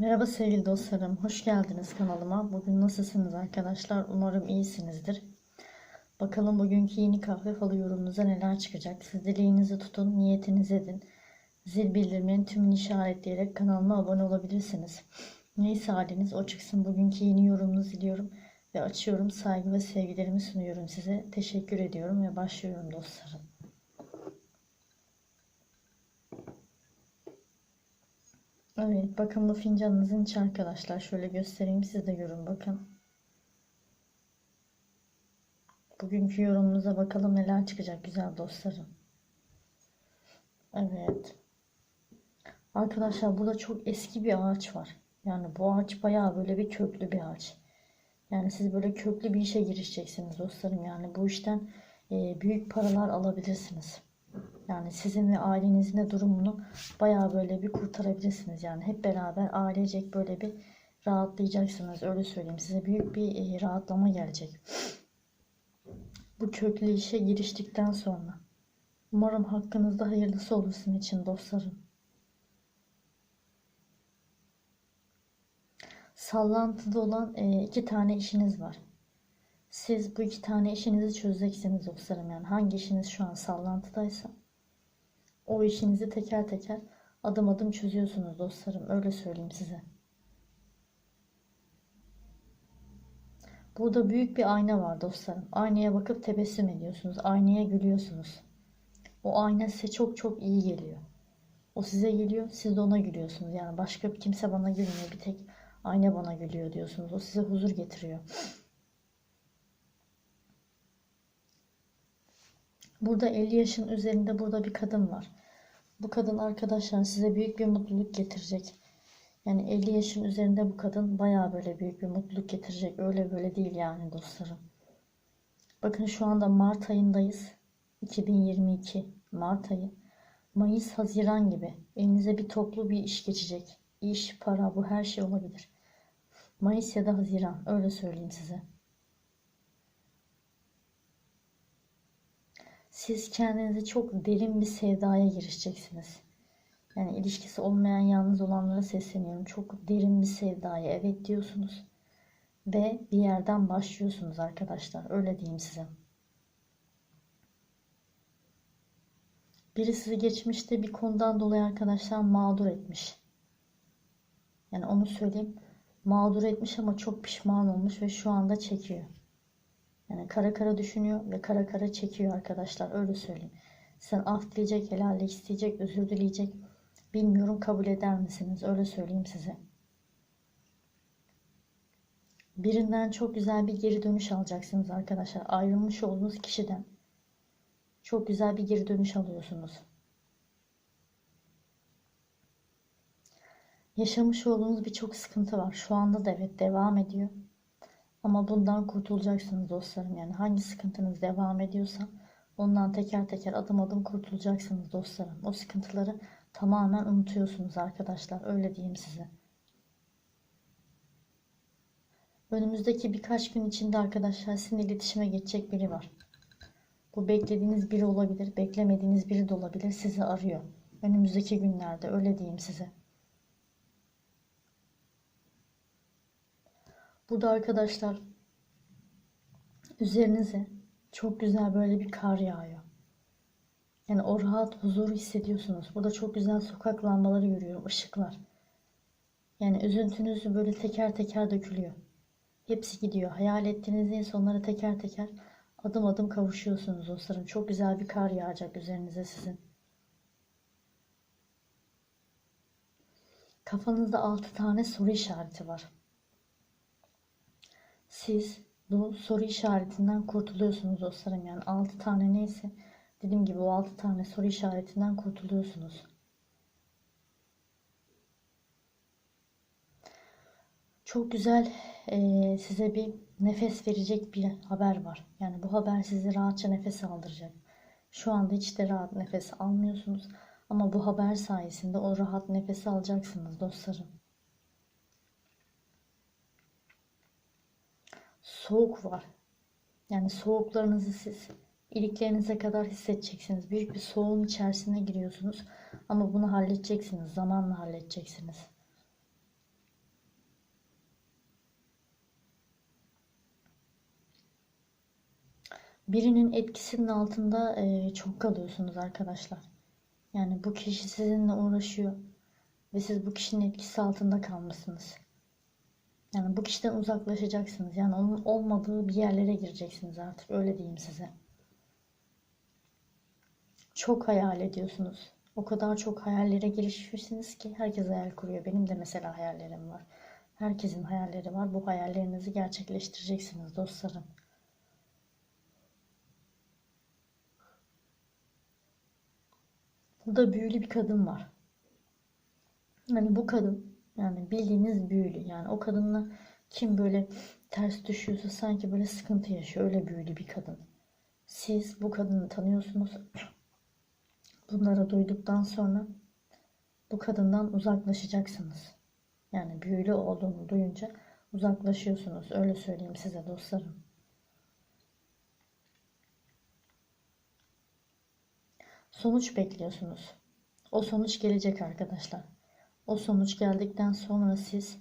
Merhaba sevgili dostlarım, hoş geldiniz kanalıma. Bugün nasılsınız arkadaşlar? Umarım iyisinizdir. Bakalım bugünkü yeni kahve falı yorumunuza neler çıkacak. Siz dileğinizi tutun, niyetinizi edin. Zil bildirimlerini tümünü işaretleyerek kanalıma abone olabilirsiniz. Neyse haliniz o çıksın. Bugünkü yeni yorumunuzu diliyorum ve açıyorum. Saygı ve sevgilerimi sunuyorum size. Teşekkür ediyorum ve başlıyorum dostlarım. Evet bakın bu fincanınızın içi arkadaşlar. Şöyle göstereyim siz de görün bakın. Bugünkü yorumunuza bakalım neler çıkacak güzel dostlarım. Evet. Arkadaşlar burada çok eski bir ağaç var. Yani bu ağaç bayağı böyle bir köklü bir ağaç. Yani siz böyle köklü bir işe girişeceksiniz dostlarım. Yani bu işten e, büyük paralar alabilirsiniz. Yani sizin ve ailenizin de durumunu bayağı böyle bir kurtarabilirsiniz. Yani hep beraber ailecek böyle bir rahatlayacaksınız. Öyle söyleyeyim. Size büyük bir e, rahatlama gelecek. Bu köklü işe giriştikten sonra. Umarım hakkınızda hayırlısı olur sizin için dostlarım. Sallantıda olan e, iki tane işiniz var. Siz bu iki tane işinizi çözeceksiniz dostlarım. Yani hangi işiniz şu an sallantıdaysa o işinizi teker teker adım adım çözüyorsunuz dostlarım. Öyle söyleyeyim size. Burada büyük bir ayna var dostlarım. Aynaya bakıp tebessüm ediyorsunuz. Aynaya gülüyorsunuz. O ayna size çok çok iyi geliyor. O size geliyor, siz de ona gülüyorsunuz. Yani başka bir kimse bana gülmüyor. Bir tek ayna bana gülüyor diyorsunuz. O size huzur getiriyor. Burada 50 yaşın üzerinde burada bir kadın var. Bu kadın arkadaşlar size büyük bir mutluluk getirecek. Yani 50 yaşın üzerinde bu kadın baya böyle büyük bir mutluluk getirecek. Öyle böyle değil yani dostlarım. Bakın şu anda Mart ayındayız. 2022 Mart ayı. Mayıs, Haziran gibi elinize bir toplu bir iş geçecek. İş, para bu her şey olabilir. Mayıs ya da Haziran öyle söyleyeyim size. Siz kendinizi çok derin bir sevdaya girişeceksiniz. Yani ilişkisi olmayan yalnız olanlara sesleniyorum. Çok derin bir sevdaya evet diyorsunuz. Ve bir yerden başlıyorsunuz arkadaşlar. Öyle diyeyim size. Biri sizi geçmişte bir konudan dolayı arkadaşlar mağdur etmiş. Yani onu söyleyeyim. Mağdur etmiş ama çok pişman olmuş ve şu anda çekiyor. Yani kara kara düşünüyor ve kara kara çekiyor arkadaşlar. Öyle söyleyeyim. Sen af dileyecek, helallik isteyecek, özür dileyecek. Bilmiyorum kabul eder misiniz? Öyle söyleyeyim size. Birinden çok güzel bir geri dönüş alacaksınız arkadaşlar. Ayrılmış olduğunuz kişiden. Çok güzel bir geri dönüş alıyorsunuz. Yaşamış olduğunuz birçok sıkıntı var. Şu anda da evet devam ediyor. Ama bundan kurtulacaksınız dostlarım. Yani hangi sıkıntınız devam ediyorsa ondan teker teker adım adım kurtulacaksınız dostlarım. O sıkıntıları tamamen unutuyorsunuz arkadaşlar. Öyle diyeyim size. Önümüzdeki birkaç gün içinde arkadaşlar sizinle iletişime geçecek biri var. Bu beklediğiniz biri olabilir, beklemediğiniz biri de olabilir. Sizi arıyor. Önümüzdeki günlerde öyle diyeyim size. Burada arkadaşlar üzerinize çok güzel böyle bir kar yağıyor. Yani o rahat huzuru hissediyorsunuz. Burada çok güzel sokak lambaları görüyorum, ışıklar. Yani üzüntünüzü böyle teker teker dökülüyor. Hepsi gidiyor. Hayal ettiğiniz neyse teker teker adım adım kavuşuyorsunuz dostlarım. Çok güzel bir kar yağacak üzerinize sizin. Kafanızda 6 tane soru işareti var siz bu soru işaretinden kurtuluyorsunuz dostlarım. Yani 6 tane neyse dediğim gibi o 6 tane soru işaretinden kurtuluyorsunuz. Çok güzel e, size bir nefes verecek bir haber var. Yani bu haber sizi rahatça nefes aldıracak. Şu anda hiç de rahat nefes almıyorsunuz. Ama bu haber sayesinde o rahat nefesi alacaksınız dostlarım. soğuk var. Yani soğuklarınızı siz iliklerinize kadar hissedeceksiniz. Büyük bir soğuğun içerisine giriyorsunuz. Ama bunu halledeceksiniz. Zamanla halledeceksiniz. Birinin etkisinin altında e, çok kalıyorsunuz arkadaşlar. Yani bu kişi sizinle uğraşıyor ve siz bu kişinin etkisi altında kalmışsınız. Yani bu kişiden uzaklaşacaksınız. Yani onun olmadığı bir yerlere gireceksiniz artık. Öyle diyeyim size. Çok hayal ediyorsunuz. O kadar çok hayallere girişmişsiniz ki herkes hayal kuruyor. Benim de mesela hayallerim var. Herkesin hayalleri var. Bu hayallerinizi gerçekleştireceksiniz dostlarım. Burada büyülü bir kadın var. Yani bu kadın yani bildiğiniz büyülü. Yani o kadınla kim böyle ters düşüyorsa sanki böyle sıkıntı yaşıyor. Öyle büyülü bir kadın. Siz bu kadını tanıyorsunuz. Bunları duyduktan sonra bu kadından uzaklaşacaksınız. Yani büyülü olduğunu duyunca uzaklaşıyorsunuz. Öyle söyleyeyim size dostlarım. Sonuç bekliyorsunuz. O sonuç gelecek arkadaşlar. O sonuç geldikten sonra siz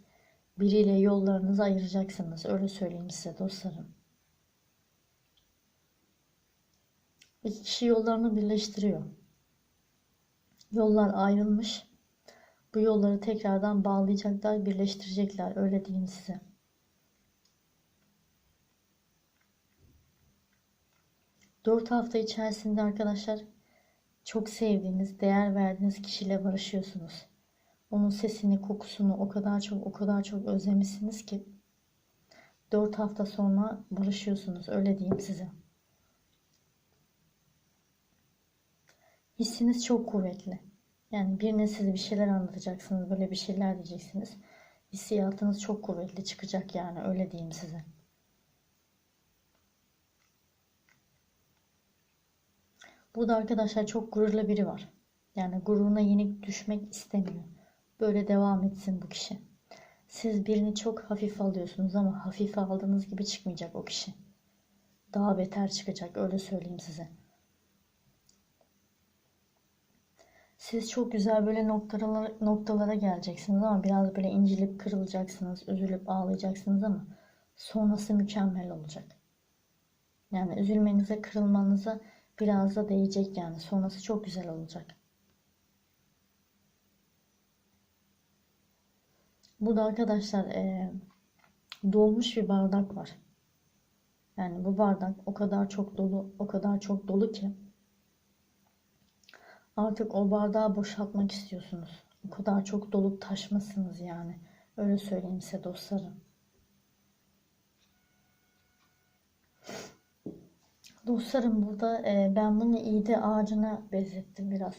biriyle yollarınızı ayıracaksınız. Öyle söyleyeyim size dostlarım. İki kişi yollarını birleştiriyor. Yollar ayrılmış. Bu yolları tekrardan bağlayacaklar, birleştirecekler. Öyle diyeyim size. Dört hafta içerisinde arkadaşlar çok sevdiğiniz, değer verdiğiniz kişiyle barışıyorsunuz. Onun sesini, kokusunu o kadar çok, o kadar çok özlemişsiniz ki dört hafta sonra barışıyorsunuz. Öyle diyeyim size. Hissiniz çok kuvvetli. Yani birine siz bir şeyler anlatacaksınız, böyle bir şeyler diyeceksiniz. Hissiyatınız çok kuvvetli çıkacak yani öyle diyeyim size. Burada arkadaşlar çok gururlu biri var. Yani gururuna yenik düşmek istemiyor. Böyle devam etsin bu kişi. Siz birini çok hafif alıyorsunuz ama hafife aldığınız gibi çıkmayacak o kişi. Daha beter çıkacak öyle söyleyeyim size. Siz çok güzel böyle noktalara, noktalara geleceksiniz ama biraz böyle incilip kırılacaksınız, üzülüp ağlayacaksınız ama sonrası mükemmel olacak. Yani üzülmenize, kırılmanıza biraz da değecek yani. Sonrası çok güzel olacak. Burada arkadaşlar e, dolmuş bir bardak var. Yani bu bardak o kadar çok dolu, o kadar çok dolu ki artık o bardağı boşaltmak istiyorsunuz. O kadar çok dolup taşmasınız yani. Öyle söyleyeyim size dostlarım. Dostlarım burada e, ben bunu iğde ağacına benzettim biraz.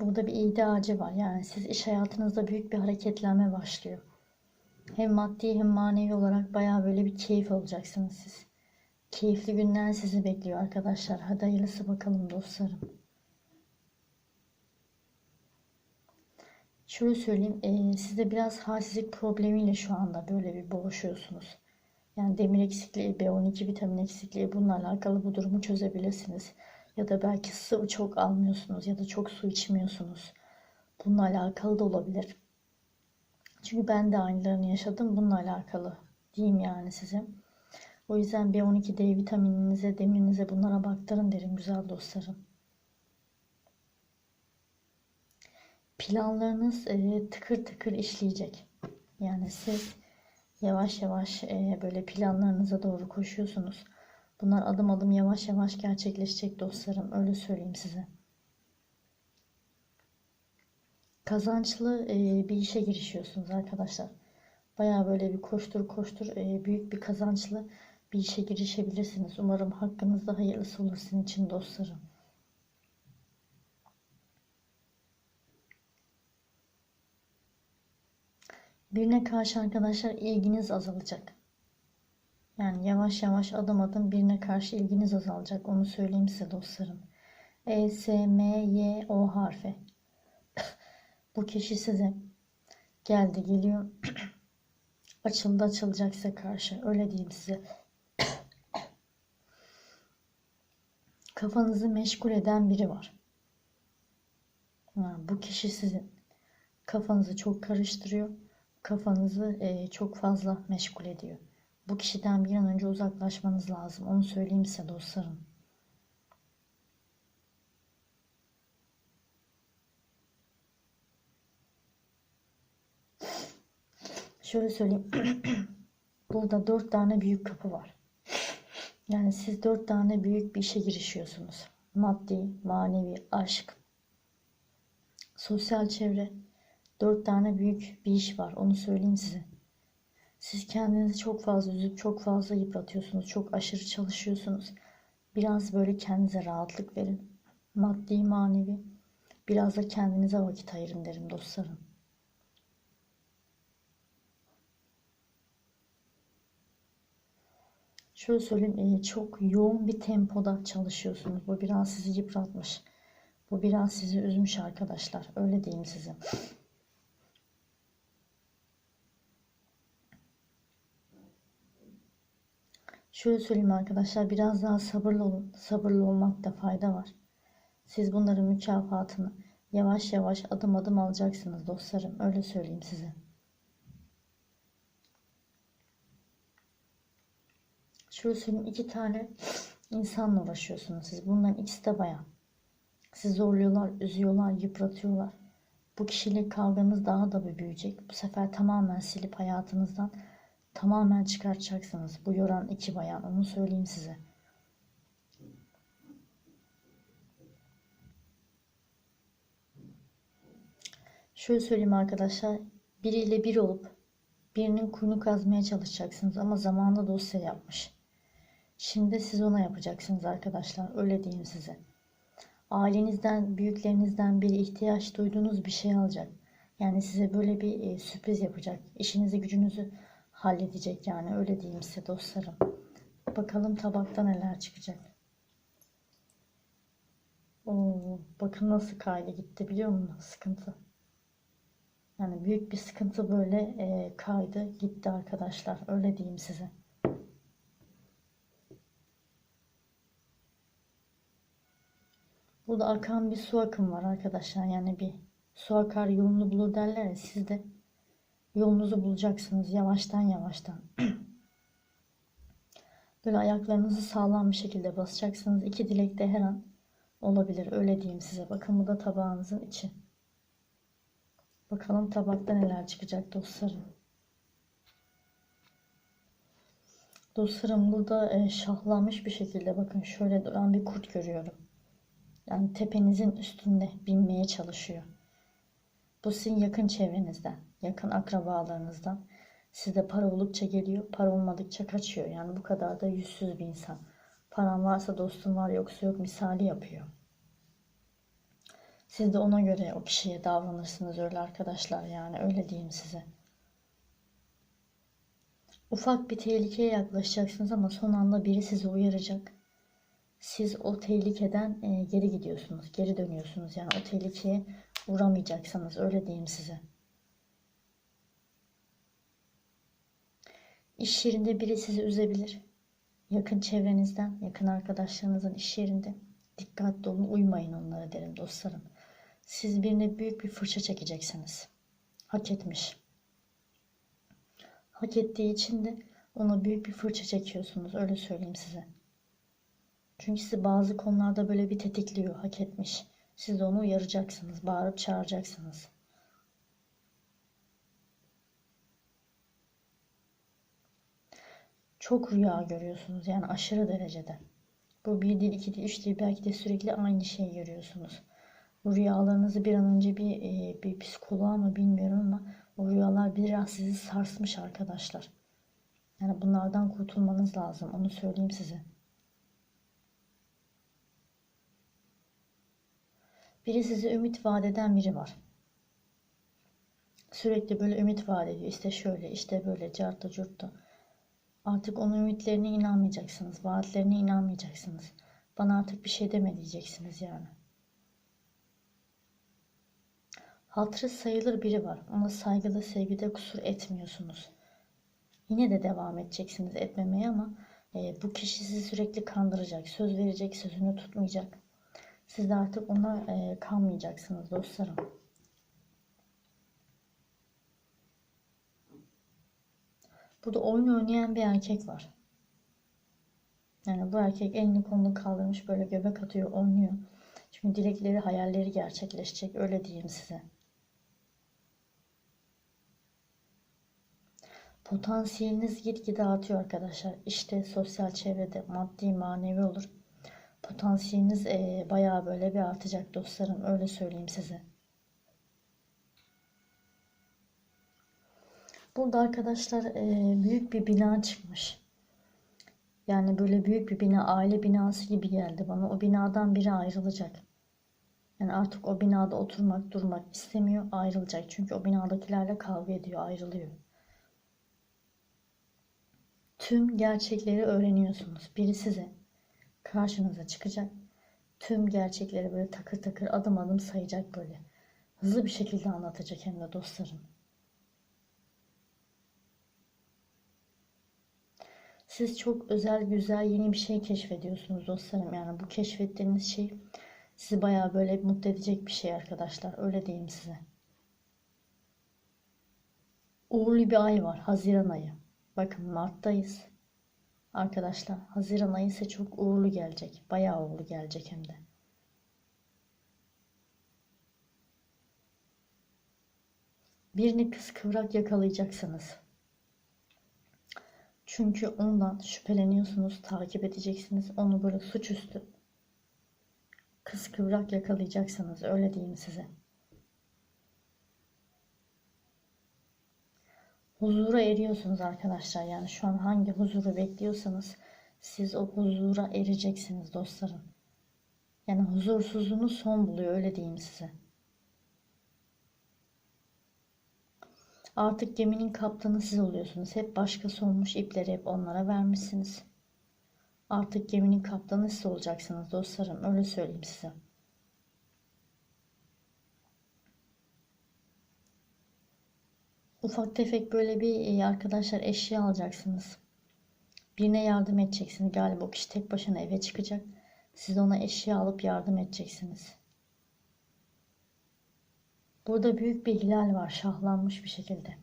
Burada bir iğde ağacı var. Yani siz iş hayatınızda büyük bir hareketlenme başlıyor. Hem maddi hem manevi olarak baya böyle bir keyif alacaksınız siz. Keyifli günler sizi bekliyor arkadaşlar. Hadi hayırlısı bakalım dostlarım. Şöyle söyleyeyim. E, sizde biraz halsizlik problemiyle şu anda böyle bir boğuşuyorsunuz. Yani demir eksikliği, B12 vitamin eksikliği bununla alakalı bu durumu çözebilirsiniz. Ya da belki sıvı çok almıyorsunuz ya da çok su içmiyorsunuz. Bununla alakalı da olabilir. Çünkü ben de aynılarını yaşadım. Bununla alakalı diyeyim yani size. O yüzden B12, D vitamininize, demirinize bunlara baktırın derim güzel dostlarım. Planlarınız e, tıkır tıkır işleyecek. Yani siz yavaş yavaş e, böyle planlarınıza doğru koşuyorsunuz. Bunlar adım adım yavaş yavaş gerçekleşecek dostlarım. Öyle söyleyeyim size. Kazançlı e, bir işe girişiyorsunuz arkadaşlar. Baya böyle bir koştur koştur e, büyük bir kazançlı bir işe girişebilirsiniz. Umarım hakkınızda hayırlısı olur sizin için dostlarım. Birine karşı arkadaşlar ilginiz azalacak. Yani yavaş yavaş adım adım birine karşı ilginiz azalacak. Onu söyleyeyim size dostlarım. E, S, M, Y, O harfi. Bu kişi size geldi geliyor. Açıldı açılacak size karşı. Öyle diyeyim size. Kafanızı meşgul eden biri var. Ha, bu kişi sizin kafanızı çok karıştırıyor. Kafanızı e, çok fazla meşgul ediyor. Bu kişiden bir an önce uzaklaşmanız lazım. Onu söyleyeyim size dostlarım. Şöyle söyleyeyim. Burada dört tane büyük kapı var. Yani siz dört tane büyük bir işe girişiyorsunuz. Maddi, manevi, aşk, sosyal çevre. Dört tane büyük bir iş var. Onu söyleyeyim size. Siz kendinizi çok fazla üzüp çok fazla yıpratıyorsunuz. Çok aşırı çalışıyorsunuz. Biraz böyle kendinize rahatlık verin. Maddi, manevi. Biraz da kendinize vakit ayırın derim dostlarım. Şöyle söyleyeyim, e, çok yoğun bir tempoda çalışıyorsunuz. Bu biraz sizi yıpratmış. Bu biraz sizi üzmüş arkadaşlar. Öyle diyeyim size. Şöyle söyleyeyim arkadaşlar, biraz daha sabırlı olun. Sabırlı olmakta fayda var. Siz bunların mükafatını yavaş yavaş adım adım alacaksınız dostlarım. Öyle söyleyeyim size. Şöyle söyleyeyim iki tane insanla uğraşıyorsunuz siz. Bunların ikisi de bayan. Sizi zorluyorlar, üzüyorlar, yıpratıyorlar. Bu kişiyle kavganız daha da büyüyecek. Bu sefer tamamen silip hayatınızdan tamamen çıkartacaksınız. Bu yoran iki bayan. Onu söyleyeyim size. Şöyle söyleyeyim arkadaşlar. Biriyle bir olup birinin kuyunu kazmaya çalışacaksınız ama zamanında dosya yapmış. Şimdi siz ona yapacaksınız arkadaşlar. Öyle diyeyim size. Ailenizden, büyüklerinizden biri ihtiyaç duyduğunuz bir şey alacak. Yani size böyle bir e, sürpriz yapacak. İşinizi gücünüzü halledecek yani öyle diyeyim size dostlarım. Bakalım tabakta neler çıkacak. Oo, bakın nasıl kaydı gitti biliyor musun? Sıkıntı. Yani büyük bir sıkıntı böyle e, kaydı gitti arkadaşlar. Öyle diyeyim size. Burada akan bir su akım var arkadaşlar. Yani bir su akar yolunu bulur derler ya siz de yolunuzu bulacaksınız yavaştan yavaştan. Böyle ayaklarınızı sağlam bir şekilde basacaksınız. İki dilek de her an olabilir. Öyle diyeyim size. Bakın bu da tabağınızın içi. Bakalım tabakta neler çıkacak dostlarım. Dostlarım burada e, şahlanmış bir şekilde bakın şöyle ben bir kurt görüyorum. Yani tepenizin üstünde binmeye çalışıyor. Bu sizin yakın çevrenizden, yakın akrabalarınızdan. Sizde para oldukça geliyor, para olmadıkça kaçıyor. Yani bu kadar da yüzsüz bir insan. Paran varsa dostun var yoksa yok misali yapıyor. Siz de ona göre o kişiye davranırsınız öyle arkadaşlar yani öyle diyeyim size. Ufak bir tehlikeye yaklaşacaksınız ama son anda biri sizi uyaracak. Siz o tehlikeden geri gidiyorsunuz, geri dönüyorsunuz. Yani o tehlikeye uğramayacaksınız öyle diyeyim size. İş yerinde biri sizi üzebilir. Yakın çevrenizden, yakın arkadaşlarınızın iş yerinde. Dikkatli olun, uymayın onlara derim dostlarım. Siz birine büyük bir fırça çekeceksiniz. Hak etmiş. Hak ettiği için de ona büyük bir fırça çekiyorsunuz. Öyle söyleyeyim size. Çünkü sizi bazı konularda böyle bir tetikliyor. Hak etmiş. Siz de onu uyaracaksınız. Bağırıp çağıracaksınız. Çok rüya görüyorsunuz. Yani aşırı derecede. Bu bir değil, iki değil, üç değil. Belki de sürekli aynı şeyi görüyorsunuz. Bu rüyalarınızı bir an önce bir, e, bir psikoloğa mı bilmiyorum ama o rüyalar biraz sizi sarsmış arkadaşlar. Yani bunlardan kurtulmanız lazım. Onu söyleyeyim size. Biri size ümit vaat eden biri var. Sürekli böyle ümit vaat ediyor. İşte şöyle, işte böyle, carta curta. Artık onun ümitlerine inanmayacaksınız. Vaatlerine inanmayacaksınız. Bana artık bir şey deme diyeceksiniz yani. Hatırı sayılır biri var. Ona saygıda sevgide kusur etmiyorsunuz. Yine de devam edeceksiniz etmemeye ama e, bu kişi sizi sürekli kandıracak. Söz verecek, sözünü tutmayacak. Siz de artık ona e, kalmayacaksınız dostlarım. Burada oyun oynayan bir erkek var. Yani bu erkek elini kolunu kaldırmış böyle göbek atıyor, oynuyor. Çünkü dilekleri, hayalleri gerçekleşecek. Öyle diyeyim size. Potansiyeliniz gitgide artıyor arkadaşlar. İşte sosyal çevrede maddi manevi olur. Potansiyeliniz eee, bayağı böyle bir artacak dostlarım. Öyle söyleyeyim size. Burada arkadaşlar eee, büyük bir bina çıkmış. Yani böyle büyük bir bina, aile binası gibi geldi bana. O binadan biri ayrılacak. Yani artık o binada oturmak, durmak istemiyor, ayrılacak. Çünkü o binadakilerle kavga ediyor, ayrılıyor. Tüm gerçekleri öğreniyorsunuz. Biri size karşınıza çıkacak. Tüm gerçekleri böyle takır takır adım adım sayacak böyle. Hızlı bir şekilde anlatacak hem de dostlarım. Siz çok özel, güzel, yeni bir şey keşfediyorsunuz dostlarım. Yani bu keşfettiğiniz şey sizi bayağı böyle mutlu edecek bir şey arkadaşlar. Öyle diyeyim size. Uğurlu bir ay var. Haziran ayı. Bakın Mart'tayız. Arkadaşlar Haziran ayı ise çok uğurlu gelecek. Bayağı uğurlu gelecek hem de. Birini kıskıvrak yakalayacaksınız. Çünkü ondan şüpheleniyorsunuz, takip edeceksiniz. Onu böyle suçüstü kıskıvrak yakalayacaksınız. Öyle diyeyim size. Huzura eriyorsunuz arkadaşlar. Yani şu an hangi huzuru bekliyorsanız siz o huzura ereceksiniz dostlarım. Yani huzursuzluğunuz son buluyor öyle diyeyim size. Artık geminin kaptanı siz oluyorsunuz. Hep başkası olmuş ipleri hep onlara vermişsiniz. Artık geminin kaptanı siz olacaksınız dostlarım. Öyle söyleyeyim size. Ufak tefek böyle bir e, arkadaşlar eşya alacaksınız. Birine yardım edeceksiniz. Galiba o kişi tek başına eve çıkacak. Siz ona eşya alıp yardım edeceksiniz. Burada büyük bir hilal var. Şahlanmış bir şekilde.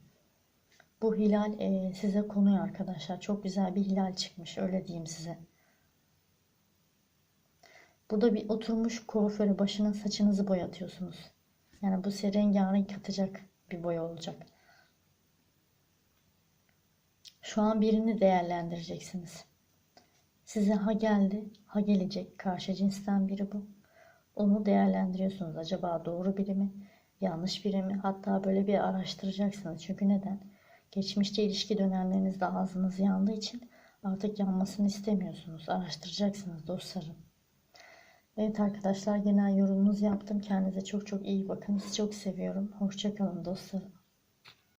Bu hilal e, size konuyor arkadaşlar. Çok güzel bir hilal çıkmış. Öyle diyeyim size. Burada bir oturmuş kuaföre başına saçınızı boyatıyorsunuz. Yani bu size rengarenk katacak bir boya olacak. Şu an birini değerlendireceksiniz. Size ha geldi, ha gelecek. Karşı cinsten biri bu. Onu değerlendiriyorsunuz. Acaba doğru biri mi, yanlış biri mi? Hatta böyle bir araştıracaksınız. Çünkü neden? Geçmişte ilişki dönemlerinizde ağzınız yandığı için artık yanmasını istemiyorsunuz. Araştıracaksınız dostlarım. Evet arkadaşlar genel yorumunuzu yaptım. Kendinize çok çok iyi bakın. Sizi çok seviyorum. Hoşçakalın dostlarım.